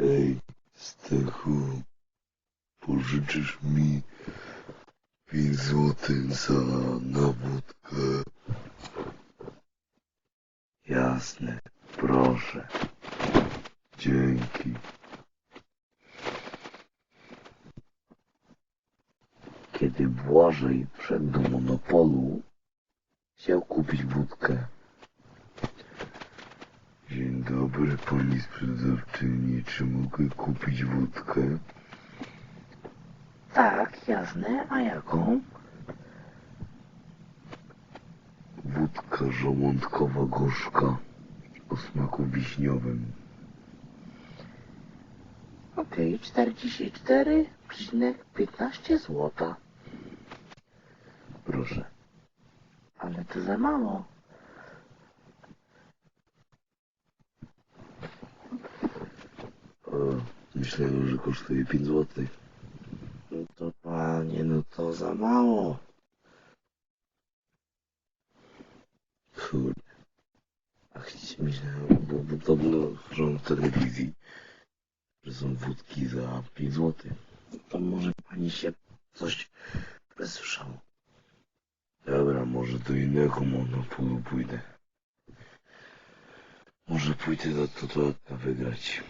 Ej, Stechu, pożyczysz mi 5 złotych za na wódkę? Jasne, proszę. Dzięki. Kiedy Błażej wszedł do monopolu, chciał kupić wódkę. Dobry, pani sprzedawczyni. Czy mogę kupić wódkę? Tak, jasne. A jaką? Wódka żołądkowa gorzka o smaku wiśniowym. Okej, 44,15 złota. Proszę. Ale to za mało. Myślałem, że kosztuje 5 złotych. No to panie, no to za mało. Kurde. A chcieć, myślałem, bo podobno w telewizji, że są wódki za 5 złotych. No to może pani się coś przesłyszało. Dobra, może do innego monopolu pójdę. Może pójdę do Tototka wygrać.